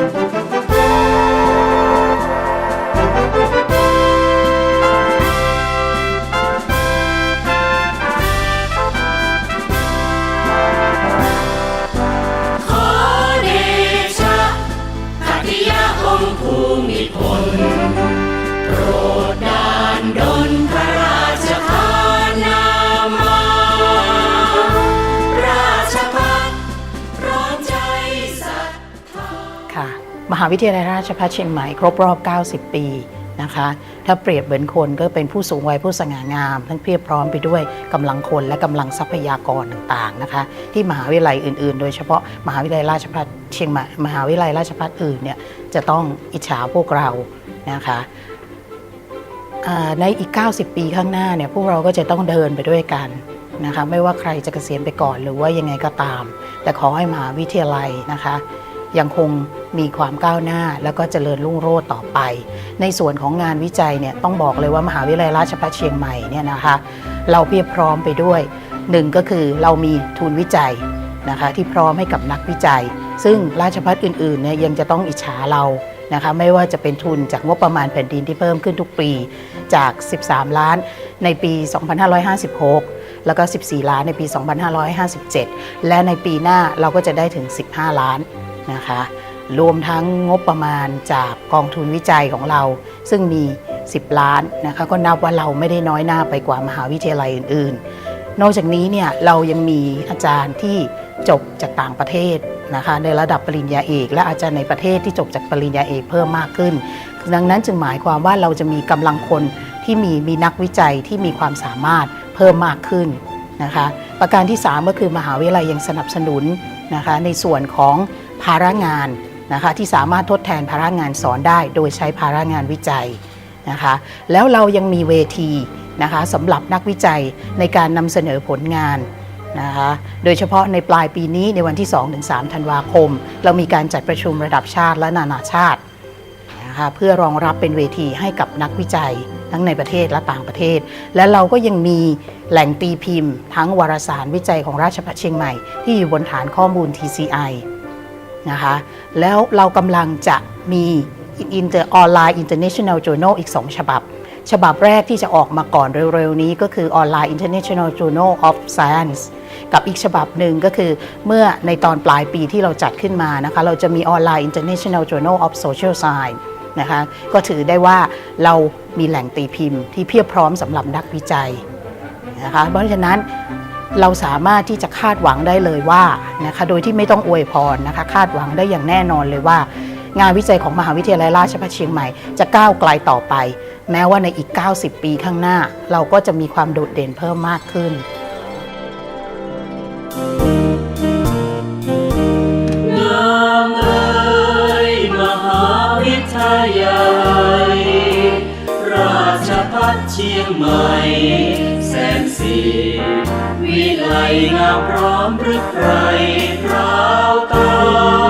ข ค่ะ มหาวิทยาลัยราชภัฏเชียงใหม่ครบรอบ 90 ปีนะคะถ้าเปรียบเหมือนคนก็เป็นผู้สูงวัยผู้สง่างาม ทั้งเพียบพร้อมไปด้วยกำลังคนและกำลังทรัพยากรต่างๆนะคะ ที่มหาวิทยาลัยอื่นๆ โดยเฉพาะมหาวิทยาลัยราชภัฏเชียงใหม่มหาวิทยาลัยราชภัฏอื่นเนี่ยจะต้องอิจฉาพวกเรานะคะในอีก 90 ปีข้างหน้าเนี่ยพวกเราก็จะต้องเดินไปด้วยกันนะคะไม่ว่าใครจะเกษียณไปก่อนหรือว่ายังไงก็ตาม แต่ขอให้มหาวิทยาลัยนะคะ ยังคงมีความก้าวหน้าแล้วก็เจริญรุ่งโรจน์ต่อไป ในส่วนของงานวิจัยเนี่ยต้องบอกเลยว่ามหาวิทยาลัยราชภัฏเชียงใหม่เนี่ยนะคะเราเพียบพร้อมไปด้วยหนึ่งก็คือเรามีทุนวิจัยนะคะที่พร้อมให้กับนักวิจัย ซึ่งราชภัฏอื่นๆเนี่ยยังจะต้องอิจฉาเรานะคะไม่ว่าจะเป็นทุนจากงบประมาณแผ่นดินที่เพิ่มขึ้นทุกปีจาก 13 ล้านในปี 2556 แล้วก็ 14 ล้านในปี 2557 และในปีหน้าเราก็จะได้ถึง 15 ล้าน นะคะ รวมทั้งงบประมาณจากกองทุนวิจัยของเรา ซึ่งมี 10 ล้านนะคะก็นับว่าเราไม่ได้น้อยหน้าไปกว่ามหาวิทยาลัยอื่น ๆ นอกจากนี้เนี่ยเรายังมีอาจารย์ที่จบจากต่างประเทศนะคะในระดับปริญญาเอก และอาจารย์ในประเทศที่จบจากปริญญาเอกเพิ่มมากขึ้น ดังนั้นจึงหมายความว่าเราจะมีกำลังคนที่มีมีนักวิจัยที่มีความสามารถเพิ่มมากขึ้นนะคะประการที่ 3 ก็คือมหาวิทยาลัยยังสนับสนุนนะคะในส่วนของ ภาระงานนะคะที่สามารถทดแทนภาระงานสอนได้ โดยใช้ภาระงานวิจัยนะคะแล้วเรายังมีเวทีนะคะสำหรับนักวิจัยในการนำเสนอผลงานนะคะโดยเฉพาะในปลายปีนี้ในวันที่ 2-3 ธันวาคม เรามีการจัดประชุมระดับชาติและนานาชาตินะคะเพื่อรองรับเป็นเวทีให้กับนักวิจัยทั้งในประเทศและต่างประเทศ และเราก็ยังมีแหล่งตีพิมพ์ ทั้งวารสารวิจัยของราชภัฏเชียงใหม่ ที่อยู่บนฐานข้อมูล TCI นะคะแล้วเรากำลังจะมี Inter Online International Journal อีก 2 ฉบับ ฉบับแรกที่จะออกมาก่อนเร็วๆนี้ก็คือ Online International Journal of Science กับอีกฉบับหนึ่งก็คือเมื่อในตอนปลายปีที่เราจัดขึ้นมานะคะเราจะมี Online International Journal of Social Science นะคะก็ถือได้ว่าเรามีแหล่งตีพิมพ์ที่เพียบพร้อมสำหรับนักวิจัยนะคะเพราะฉะนั้น เราสามารถที่จะคาดหวังได้เลยว่านะคะโดยที่ไม่ต้องอวยพรนะคะคาดหวังได้อย่างแน่นอนเลยว่า งานวิจัยของมหาวิทยาลัยราชภัฏเชียงใหม่จะก้าวไกลต่อไป แม้ว่าในอีก 90 ปีข้างหน้า เราก็จะมีความโดดเด่นเพิ่มมากขึ้นเชียงใหม่ สีวิไลงามพร้อมหรือใครพราวตา